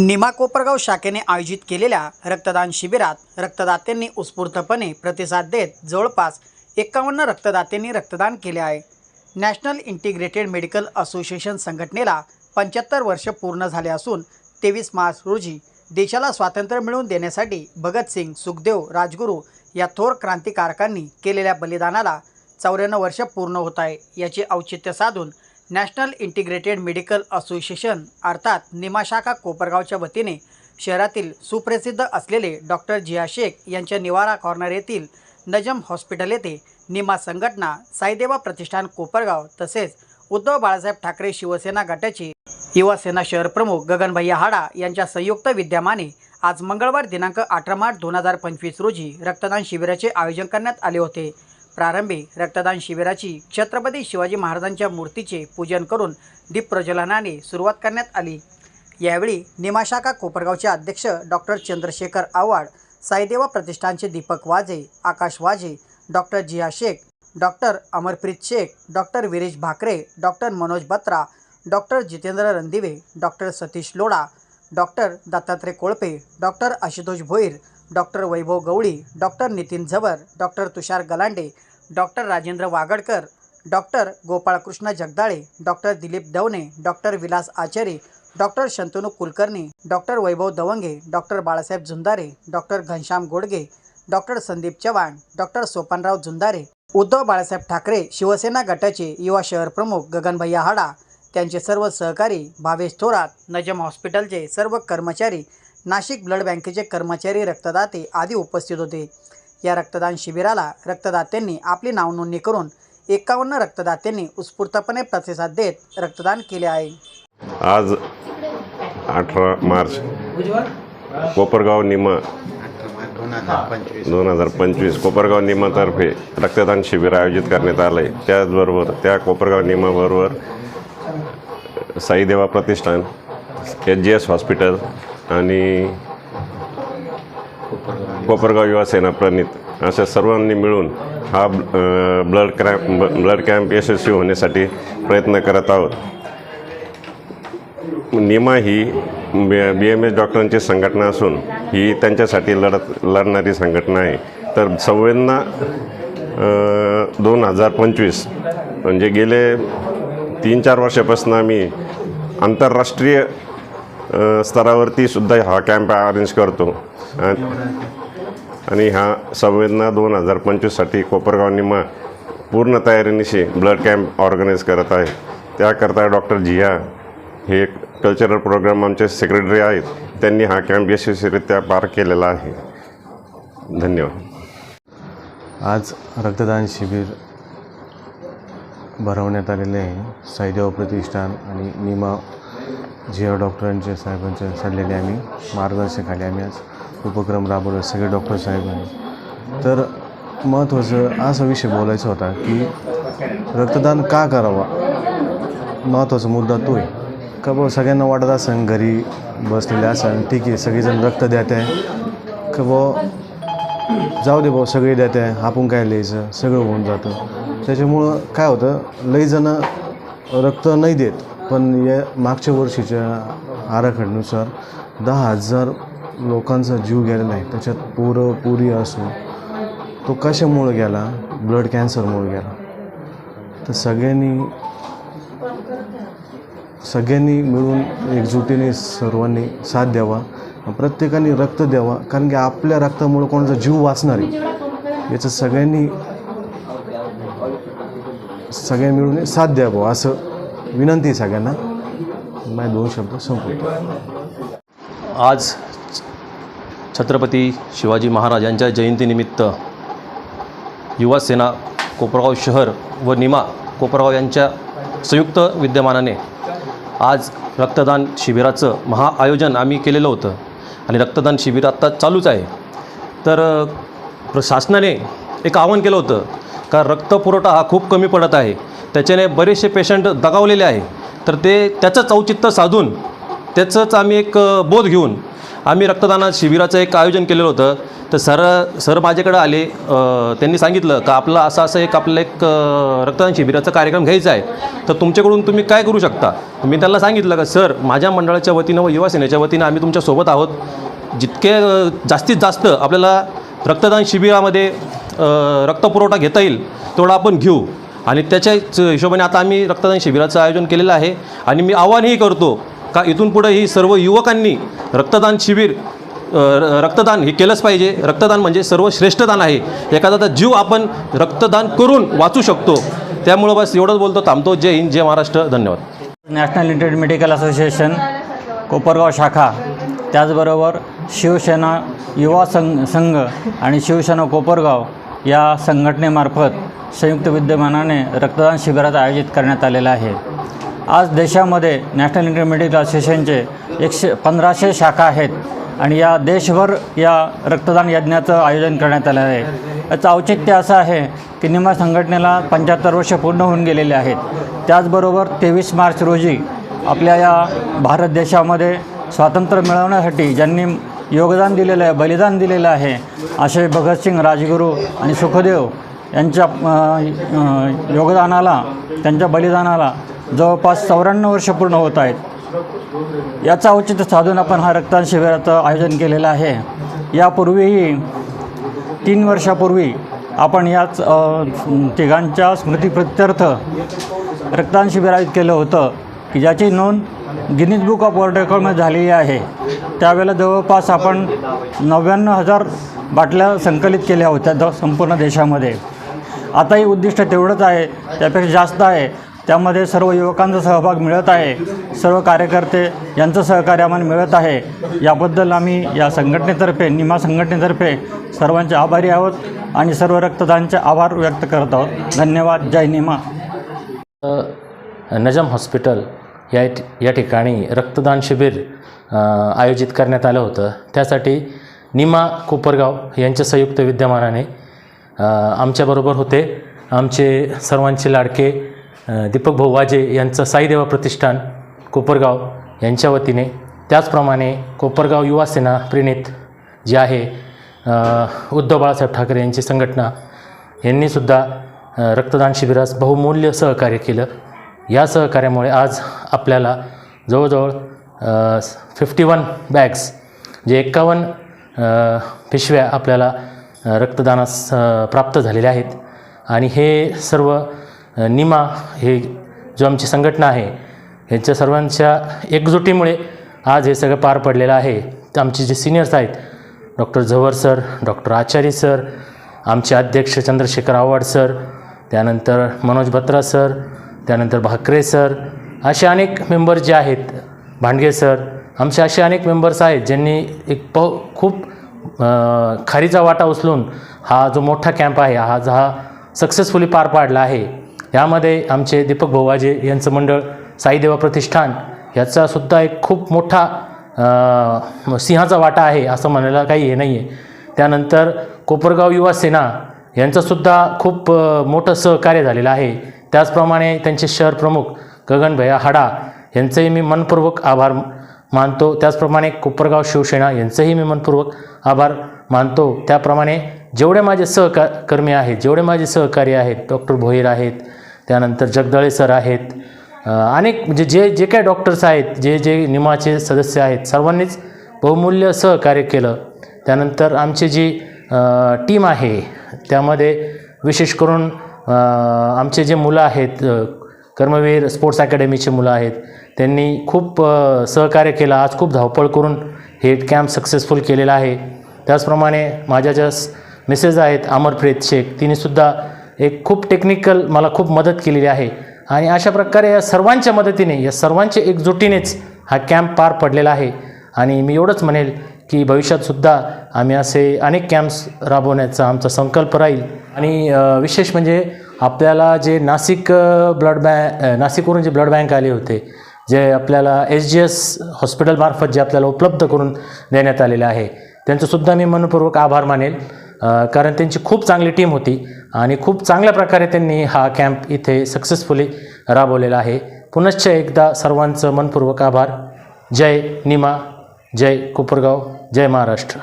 निमा कोपरगाव शाखेने आयोजित केलेल्या रक्तदान शिबिरात रक्तदात्यांनी उत्स्फूर्तपणे प्रतिसाद देत जवळपास एकावन्न रक्तदात्यांनी रक्तदान केले आहे. नॅशनल इंटिग्रेटेड मेडिकल असोसिएशन संघटनेला पंच्याहत्तर वर्ष पूर्ण झाले असून तेवीस मार्च रोजी देशाला स्वातंत्र्य मिळवून देण्यासाठी भगतसिंग सुखदेव राजगुरू या थोर क्रांतिकारकांनी केलेल्या बलिदानाला चौऱ्याण्णव वर्ष पूर्ण होत आहे. याचे औचित्य साधून नॅशनल इंटिग्रेटेड मेडिकल असोसिएशन अर्थात निमाशाखा कोपरगावच्या वतीने शहरातील सुप्रसिद्ध असलेले डॉक्टर जिया शेख यांच्या निवारा कॉर्नर येथील नजम हॉस्पिटल येथे निमा संघटना साईदेवा प्रतिष्ठान कोपरगाव तसेच उद्धव बाळासाहेब ठाकरे शिवसेना गटाचे युवासेना शहर प्रमुख गगनभैया हाडा यांच्या संयुक्त विद्यमाने आज मंगळवार दिनांक अठरा मार्च दोन हजार पंचवीस रोजी रक्तदान शिबिराचे आयोजन करण्यात आले होते. प्रारंभी रक्तदान शिबिराची छत्रपती शिवाजी महाराजांच्या मूर्तीचे पूजन करून दीपप्रज्वलनाने सुरुवात करण्यात आली. यावेळी निमाशाखा कोपरगावचे अध्यक्ष डॉक्टर चंद्रशेखर आव्हाड साईदेवा प्रतिष्ठानचे Deepak Waje Akash Waje doctor Jiya Shaikh doctor Amarpreet Shaikh doctor Viresh Bhakare doctor Manoj Batra doctor Jitendra Randive doctor Satish Loda doctor Dattatray Kolpe doctor Ashutosh Bhoir doctor Vaibhav Gawali doctor Nitin Zawar doctor Tushar Galande doctor Rajendra Wagadkar doctor Gopalkrishna Jagdale doctor Dilip Davane doctor Vilas Acharya doctor Shantanu Kulkarni doctor Vaibhav Davange doctor Balasaheb Zundare doctor Ghanshyam Godage doctor Sandeep Chavan doctor Sopanrao Zundare Uddhav Balasaheb Thackeray Shivsena गटाचे युवा शहर प्रमुख गगनभैया हाडा त्यांचे सर्व सहकारी भावेश थोरात नजम हॉस्पिटलचे सर्व कर्मचारी नाशिक ब्लड बँकेचे कर्मचारी रक्तदाते आदी उपस्थित होते. या रक्तदान शिबिराला रक्तदात्यांनी आपली नावनोंदणी करून एकावन्न रक्तदात्यांनी उत्स्फूर्तपणे प्रतिसाद देत रक्तदान केले आहे. आज अठरा मार्च कोपरगाव निमा दोन हजार पंचवीस कोपरगाव निमातर्फे रक्तदान शिबिर आयोजित करण्यात आलं आहे त्याचबरोबर त्या कोपरगाव निमाबरोबर साईदेवा प्रतिष्ठान एच जी एस हॉस्पिटल आणि कोपरगाव युवासेना प्रणित. अशा सर्वांनी मिळून हा ब्लड क्रॅम्प ब्लड कॅम्प यशस्वी होण्यासाठी प्रयत्न करत आहोत. निमा ही बी एम एस डॉक्टरांची संघटना असून ही त्यांच्यासाठी लढत लढणारी संघटना आहे. तर सव्वींना दोन हजार पंचवीस म्हणजे गेले तीन चार वर्षापासून आम्ही आंतरराष्ट्रीय स्तरावरती सुद्धा हा कॅम्प अरेंज करतो. आणि हा संवेदना दोन हजार पंचवीससाठी कोपरगाव निमा पूर्ण तयारीनिशी ब्लड कॅम्प ऑर्गनाईज करत आहे. त्याकरता डॉक्टर जिया हे एक कल्चरल प्रोग्राम आमचे सेक्रेटरी आहेत. त्यांनी हा कॅम्प यशस्वीरित्या पार केलेला आहे. धन्यवाद. आज रक्तदान शिबिर भरवण्यात आलेले आहे. साईदेव प्रतिष्ठान आणि निमा जिया डॉक्टरांच्या साहेबांच्या सल्ल्याने आम्ही मार्गदर्शनाखाली आम्ही आज उपक्रम राबवले सगळे डॉक्टर साहेबांनी तर महत्त्वाचं असा विषय बोलायचा होता की रक्तदान का करावा? महत्त्वाचा मुद्दा तो आहे का बाबा सगळ्यांना वाटत असेल घरी बसलेले असेल ठीक आहे सगळेजण रक्त द्यात आहे. का बाबा जाऊ दे भाऊ सगळे देत आहे आपण काय लिहायचं? सगळं होऊन जातं. त्याच्यामुळं काय होतं लईजणं रक्त नाही देत. पण या मागच्या वर्षीच्या आराखड्यानुसार दहा हजार लोकांचा जीव गेलेला आहे त्याच्यात पोरं पुरी असो तो कशामुळं गेला? ब्लड कॅन्सरमुळे गेला. तर सगळ्यांनी सगळ्यांनी मिळून एकजुटीने सर्वांनी साथ द्यावा प्रत्येकाने रक्त द्यावा कारण की आपल्या रक्तामुळं कोणाचा जीव वाचणार आहे. याचं सगळ्यांनी सगळ्या मिळून साथ द्यावं असं विनंती आहे सगळ्यांना. माझे दोन शब्द संपवतो. आज छत्रपती शिवाजी महाराज यांच्या जयंतीनिमित्त युवा सेना कोपरगाव शहर व निमा कोपरगाव यांच्या संयुक्त विद्यमानाने आज रक्तदान शिबिराचं महाआयोजन आम्ही केलेलं होतं. आणि रक्तदान शिबिर आत्ता चालूच आहे. तर प्रशासनाने शासनाने एक आवाहन केलं होतं का रक्तपुरवठा हा खूप कमी पडत आहे. त्याच्याने बरेचसे पेशंट दगावलेले आहे. तर ते त्याचंच औचित्य साधून त्याचंच आम्ही एक बोध घेऊन आम्ही रक्तदानात शिबिराचं एक आयोजन केलेलं होतं. तर सर सर माझ्याकडं आले त्यांनी सांगितलं का आपलं असं असं एक आपलं एक रक्तदान शिबिराचा कार्यक्रम घ्यायचा आहे. तर तुमच्याकडून तुम्ही काय करू शकता? मी त्यांना सांगितलं का सर माझ्या मंडळाच्या वतीनं व युवा सेनेच्या वतीनं आम्ही तुमच्यासोबत आहोत. जितके जास्तीत जास्त आपल्याला रक्तदान शिबिरामध्ये रक्तपुरवठा घेता येईल तेवढा आपण घेऊ. आणि त्याच्याच हिशोबाने आता आम्ही रक्तदान शिबिराचं आयोजन केलेलं आहे. आणि मी आव्हानही करतो का इथून पुढे ही सर्व युवकांनी रक्तदान शिबिर र- रक्तदान हे केलंच पाहिजे. रक्तदान म्हणजे सर्वश्रेष्ठदान आहे. एखादा जीव आपण रक्तदान करून वाचू शकतो. त्यामुळं बस एवढंच बोलतो. थांबतो. जय हिंद जय महाराष्ट्र. धन्यवाद. नॅशनल इंटेड मेडिकल असोसिएशन कोपरगाव शाखा. त्याचबरोबर शिवसेना युवा संघ संघ आणि शिवसेना कोपरगाव. या संघटनेमार्फत संयुक्त विद्यमानाने रक्तदान शिबिरात आयोजित करण्यात आलेलं आहे. आज देशामध्ये नॅशनल इंटर मेडिकल असोसिएशनचे एकशे पंधराशे शाखा आहेत आणि या देशभर या रक्तदान यज्ञाचं आयोजन करण्यात आलं आहे. याचं औचित्य असं आहे की निमा संघटनेला पंच्याहत्तर वर्ष पूर्ण होऊन गेलेले आहेत. त्याचबरोबर तेवीस मार्च रोजी आपल्या या भारत देशामध्ये स्वातंत्र्य मिळवण्यासाठी ज्यांनी योगदान दिलेलं आहे बलिदान दिलेलं आहे. असे भगतसिंग राजगुरू आणि सुखदेव यांच्या योगदानाला त्यांच्या बलिदानाला जवळपास चौऱ्याण्णव वर्ष पूर्ण होत आहेत. याचा औचित्य साधून आपण हा रक्तदान शिबिराचं आयोजन केलेलं आहे. यापूर्वीही तीन वर्षापूर्वी आपण याच तिघांच्या स्मृतीप्रित्यर्थ रक्तदान शिबिर आयोजित केलं होतं की ज्याची नोंद गिनीज बुक ऑफ वर्ल्ड रेकॉर्डमध्ये झालेली आहे. त्यावेळेला जवळपास आपण नव्याण्णव हजार बाटल्या संकलित केल्या होत्या द संपूर्ण देशामध्ये. आताही उद्दिष्ट तेवढंच आहे त्यापेक्षा जास्त आहे. त्यामध्ये सर्व युवकांचा सहभाग मिळत आहे सर्व कार्यकर्ते यांचं सहकार्य आम्हाला मिळत आहे. याबद्दल आम्ही या संघटनेतर्फे निमा संघटनेतर्फे सर्वांचे आभारी आहोत आणि सर्व रक्तदानचे आभार व्यक्त करत आहोत. धन्यवाद. जय निमा. नजम हॉस्पिटल या या ठिकाणी रक्तदान शिबिर आयोजित करण्यात आलं होतं. त्यासाठी निमा कोपरगाव यांच्या संयुक्त विद्यमानाने आमच्याबरोबर होते. आमचे सर्वांचे लाडके दीपक भाऊ वाजे यांचं साईदेवा प्रतिष्ठान कोपरगाव यांच्या वतीने. त्याचप्रमाणे कोपरगाव युवासेना प्रणित जे आहे उद्धव बाळासाहेब ठाकरे यांची संघटना यांनीसुद्धा रक्तदान शिबिरास बहुमूल्य सहकार्य केलं. या सहकार्यामुळे आज आपल्याला जवळजवळ फिफ्टी वन बॅग्स जे एक्कावन्न पिशव्या आपल्याला रक्तदानास प्राप्त झालेल्या आहेत. आणि हे सर्व निमा हे जो आमची संघटना आहे यांच्या सर्वांच्या एकजुटीमुळे आज हे सगळं पार पडलेलं आहे. तर आमचे जे सिनियर्स आहेत doctor Zawar sir doctor Acharya sir आमचे अध्यक्ष चंद्रशेखर आव्हाड सर त्यानंतर मनोज बत्रा सर त्यानंतर भाकरे सर असे अनेक मेंबर जे आहेत भांडगे सर आमचे असे अनेक मेंबर्स आहेत ज्यांनी एक प खूप खारीचा वाटा उचलून हा जो मोठा कॅम्प आहे हा हा सक्सेसफुली पार पाडला आहे. यामध्ये आमचे दीपक भोवाजे यांचं मंडळ साईदेवा प्रतिष्ठान याचासुद्धा एक खूप मोठा सिंहाचा वाटा आहे असं म्हणायला काही हे नाही आहे त्यानंतर कोपरगाव युवा सेना यांचंसुद्धा खूप मोठं सहकार्य झालेलं आहे. त्याचप्रमाणे त्यांचे शहर प्रमुख गगनभया हाडा यांचंही मी मनपूर्वक आभार मानतो. त्याचप्रमाणे कोपरगाव शिवसेना यांचंही मी मनपूर्वक आभार मानतो. त्याप्रमाणे जेवढे माझे सहका कर्मी आहेत जेवढे माझे सहकारी आहेत डॉक्टर भोईर आहेत त्यानंतर जगदळे सर आहेत अनेक म्हणजे जे जे काय डॉक्टर्स आहेत जे जे निमाचे सदस्य आहेत सर्वांनीच बहुमूल्य सहकार्य केलं. त्यानंतर आमची जी टीम आहे त्यामध्ये विशेष करून आमचे जे मुलं आहेत कर्मवीर स्पोर्ट्स अकॅडमीचे मुलं आहेत त्यांनी खूप सहकार्य केलं. आज खूप धावपळ करून हे कॅम्प सक्सेसफुल केलेलं आहे. त्याचप्रमाणे माझ्या ज्या मिसेस आहेत अमरप्रीत शेख तिनेसुद्धा एक खूप टेक्निकल मला खूप मदत केलेली आहे. आणि अशा प्रकारे या सर्वांच्या मदतीने या सर्वांच्या एकजुटीनेच हा कॅम्प पार पडलेला आहे. आणि मी एवढंच म्हणेल की भविष्यातसुद्धा आम्ही असे अनेक कॅम्प्स राबवण्याचा आमचा संकल्प राहील. आणि विशेष म्हणजे आपल्याला जे नाशिक ब्लड बँक नाशिकवरून जे ब्लड बँक आले होते जे आपल्याला एस जी एस हॉस्पिटलमार्फत जे आपल्याला उपलब्ध करून देण्यात आलेलं आहे त्यांचंसुद्धा मी मनपूर्वक आभार मानेल. कारण त्यांची खूप चांगली टीम होती आणि खूप चांगल्या प्रकारे त्यांनी हा कॅम्प इथे सक्सेसफुली राबवलेला आहे. पुनश्च एकदा सर्वांचं मनपूर्वक आभार. जय निमा जय कोपरगाव जय महाराष्ट्र.